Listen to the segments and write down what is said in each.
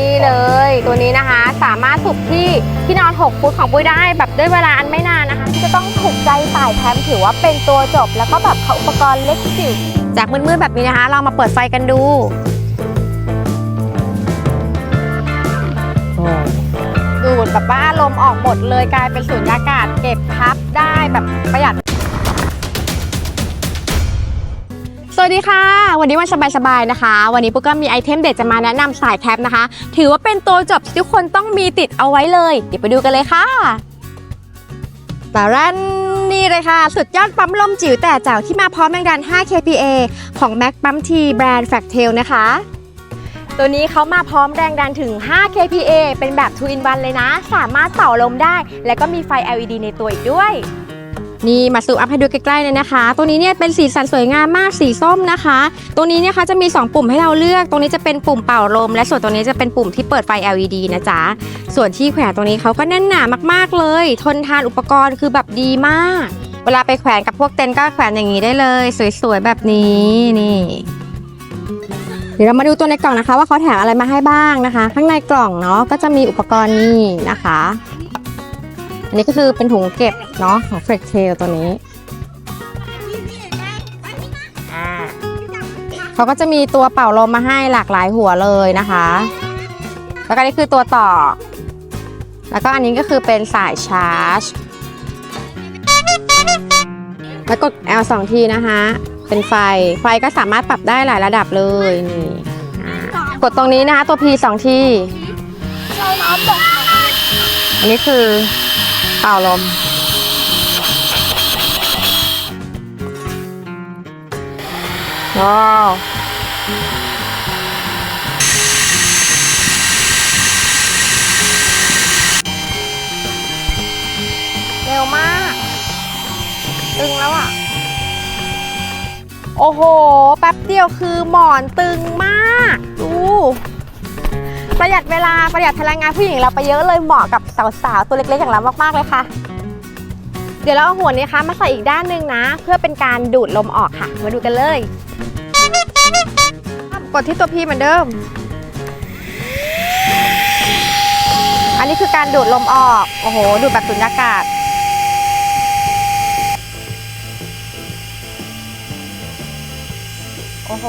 นี่เลย ตัวนี้นะคะ สามารถสุกที่ที่นอน 6 ฟุตของปุ้ยได้แบบด้วยเวลาอันไม่นานนะคะที่จะต้องถูกใจสายแคมถือว่าเป็นตัวจบ แล้วก็แบบเขาอุปกรณ์เล็กจิ๋วจากมืดๆแบบนี้นะคะ เรามาเปิดไฟกันดูดูดแบบว่าลมออกหมดเลยกลายเป็นสูญญากาศเก็บพับได้แบบประหยัด วัสดีค่ะ วันนี้วันสบายๆนะคะ วันนี้ปุ๊กก็มีไอเทมเด็ดจะมาแนะนำสายแคปนะคะ ถือว่าเป็นตัวจบที่ทุกคนต้องมีติดเอาไว้เลย เดี๋ยวไปดูกันเลยค่ะตารันนี่เลยค่ะ สุดยอดปั๊มลมจิ๋วแต่แจ๋วที่มาพร้อมแรงดัน 5 kPa ของ Mac ปั๊มทีแบรนด์ f a c t a i l นะคะ ตัวนี้เขามาพร้อมแรงดันถึง 5 kPa เป็นแบบ 2 in 1 เลยนะ สามารถเป่าลมได้ และก็มีไฟ LED ในตัวอีกด้วย นี่มาซูมอัพให้ดูใกล้ๆเลยนะคะ ตัวนี้เนี่ยเป็นสีสันสวยงามมากสีส้มนะคะ ตัวนี้เนี่ยคะจะมี 2 ปุ่มให้เราเลือก ตรงนี้จะเป็นปุ่มเป่าลม และส่วนตรงนี้จะเป็นปุ่มที่เปิดไฟ LED นะจ๊ะ ส่วนที่แขวนตรงนี้เขาก็แน่นหนามากๆเลย ทนทานอุปกรณ์คือแบบดีมาก เวลาไปแขวนกับพวกเต็นท์ก็แขวนอย่างนี้ได้เลย สวยๆแบบนี้นี่เดี๋ยวเรามาดูตัวในกล่องนะคะ ว่าเขาแถมอะไรมาให้บ้างนะคะ ข้างในกล่องเนาะก็จะมีอุปกรณ์นี่นะคะ อันนี้ก็คือเป็นถุงเก็บเนาะของ f r e s h Tail ตัวนี้อ่าเขาก็จะมีตัวเป่าลมมาให้หลากหลายหัวเลยนะคะ แล้วก็นี่คือตัวต่อ แล้วก็อันนี้ก็คือเป็นสายชาร์จ แล้วกด L สองทีนะคะ เป็นไฟ ไฟก็สามารถปรับได้หลายระดับเลยนี่อ่ากดตรงนี้นะคะตัว P สองทีอันนี้คือ เป่าลม ว้าวเร็วมาก ตึงแล้วอะ โอ้โห แป๊บเดียวคือหมอนตึงมาก ดู ประหยัดเวลาประหยัดพลังงานผู้หญิงเราไปเยอะเลยเหมาะกับสาวๆตัวเล็กๆอย่างเรามากๆเลยค่ะ เดี๋ยวเราเอาหัวนี้คะมาใส่อีกด้านหนึ่งนะ เพื่อเป็นการดูดลมออกค่ะ มาดูกันเลยกดที่ตัวพีเหมือนเดิม อันนี้คือการดูดลมออก โอ้โห ดูดแบบสุญญากาศ โอ้โห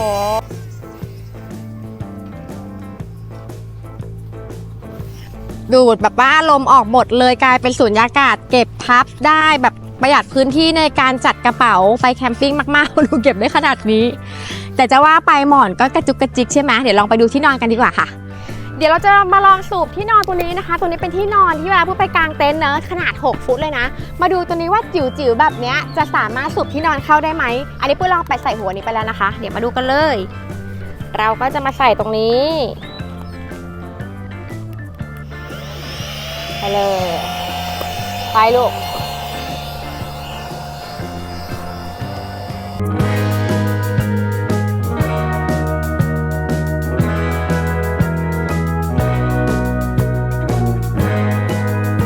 ดูดแบบว่าลมออกหมดเลยกลายเป็นสูญญากาศ เก็บพับได้แบบประหยัดพื้นที่ในการจัดกระเป๋าไปแคมปิ้งมากๆดูเก็บได้ขนาดนี้ แต่จะว่าไปหมอนก็กระจุกกระจิกใช่ไหมเดี๋ยวลองไปดูที่นอนกันดีกว่าค่ะ เดี๋ยวเราจะมาลองสูบที่นอนตัวนี้นะคะ ตัวนี้เป็นที่นอนที่เวลาผู้ไปกางเต็นท์เนอะขนาด 6 ฟุตเลยนะ มาดูตัวนี้ว่าจิ๋วๆแบบเนี้ยจะสามารถสูบที่นอนเข้าได้ไหม อันนี้ปุ้ยลองไปใส่หัวนี้ไปแล้วนะคะ เดี๋ยวมาดูกันเลย เราก็จะมาใส่ตรงนี้ เลย ไปลูก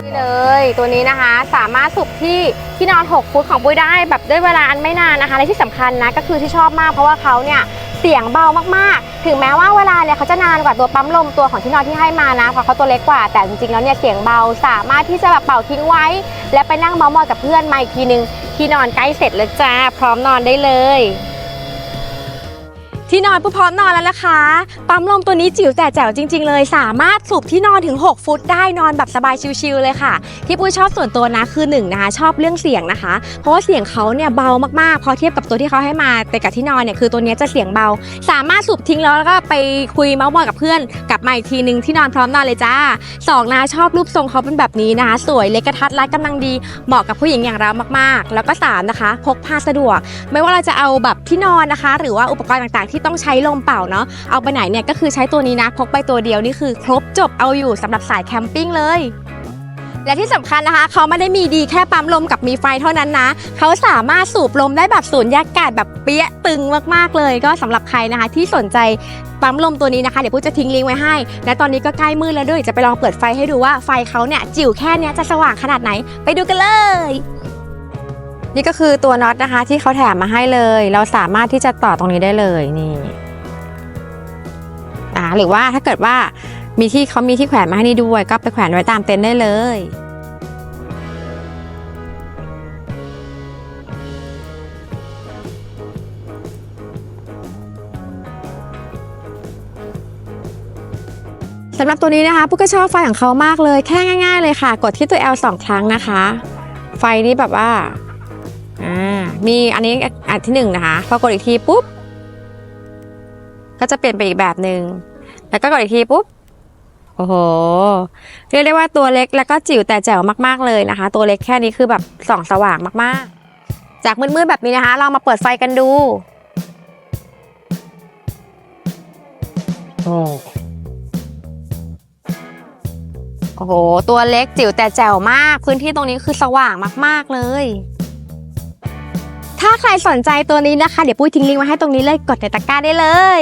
นี่เลยตัวนี้นะคะสามารถสุกที่ที่นอน 6 ฟุตของปุ้ยได้แบบด้วยเวลาอันไม่นานนะคะและที่สำคัญนะก็คือที่ชอบมากเพราะว่าเขาเนี่ย เสียงเบามากๆ ถึงแม้ว่าเวลาเนี่ยเขาจะนานกว่าตัวปั๊มลมตัวของที่นอนที่ให้มานะเพราะเขาตัวเล็กกว่าแต่จริงๆแล้วเนี่ยเสียงเบาสามารถที่จะแบบเป่าทิ้งไว้ และไปนั่งเมาส์มอยกับเพื่อนมาอีกทีนึงที่นอนใกล้เสร็จแล้วจ้า พร้อมนอนได้เลย ที่นอนผู้พร้อมนอนแล้วนะคะ ปั๊มลมตัวนี้จิ๋วแต่แจ๋วจริง ๆ เลย สามารถสูบที่นอนถึง 6 ฟุตได้นอนแบบสบายชิลๆเลยค่ะ ที่ปุ้ยชอบส่วนตัวนะคือหนึ่งนะคะชอบเรื่องเสียงนะคะ เพราะว่าเสียงเขาเนี่ยเบามากๆพอเทียบกับตัวที่เขาให้มาแต่กับที่นอนเนี่ยคือตัวนี้จะเสียงเบา สามารถสูบทิ้งแล้วแล้วก็ไปคุยเมาส์มอยกับเพื่อน กลับมาอีกทีนึงที่นอนพร้อมนอนเลยจ้าสองนะชอบรูปทรงเขาเป็นแบบนี้นะคะสวยเล็กกระทัดรัดกำลังดีเหมาะกับผู้หญิงอย่างเรามากๆ แล้วก็สามนะคะพกพาสะดวก ไม่ว่าเราจะเอาแบบที่นอนนะคะ หรือว่าอุปกรณ์ต่างๆที่ต้องใช้ลมเป่าเนาะเอาไปไหนเนี่ยก็คือใช้ตัวนี้นะพกไปตัวเดียวนี่คือ ครบจบเอาอยู่สำหรับสายแคมปิ้งเลยและที่สำคัญนะคะ เขาไม่ได้มีดีแค่ปั๊มลมกับมีไฟเท่านั้นนะ เขาสามารถสูบลมได้แบบสูญญากาศแบบเปี้ยตึงมากๆเลย ก็สำหรับใครนะคะที่สนใจปั๊มลมตัวนี้นะคะ เดี๋ยวพูดจะทิ้งลิงก์ไว้ให้ และตอนนี้ก็ใกล้มืดแล้วด้วยจะไปลองเปิดไฟให้ดูว่าไฟเขาเนี่ยจิ๋วแค่เนี้ยจะสว่างขนาดไหน ไปดูกันเลย นี่ก็คือตัวน็อตนะคะที่เขาแถมมาให้เลย เราสามารถที่จะต่อตรงนี้ได้เลยนี่อ่าหรือว่าถ้าเกิดว่ามีที่เขามีที่แขวนมาให้นี่ด้วย ก็ไปแขวนไว้ตามเต็นท์ได้เลยสำหรับตัวนี้นะคะปุ๊กก็ชอบไฟของเขามากเลย แค่ง่าย ๆ เลยค่ะ กดที่ตัว L สองครั้งนะคะ ไฟนี้แบบว่า อ่ามีอันนี้อันที่หนึ่งนะคะ พอกดอีกทีปุ๊บ ก็จะเปลี่ยนไปอีกแบบหนึ่ง แล้วก็กดอีกทีปุ๊บ โอ้โห เรียกได้ว่าตัวเล็กแล้วก็จิ๋วแต่แจ๋วมากๆเลยนะคะ ตัวเล็กแค่นี้คือแบบส่องสว่างมากๆ จากมืดๆแบบนี้นะคะ เรามาเปิดไฟกันดูโอ้โอ้โหตัวเล็กจิ๋วแต่แจ๋วมาก พื้นที่ตรงนี้คือสว่างมาก ๆ เลย ถ้าใครสนใจตัวนี้นะคะ เดี๋ยวปุ้ยทิ้งลิงก์ไว้ให้ตรงนี้เลยกดในตะกร้าได้เลย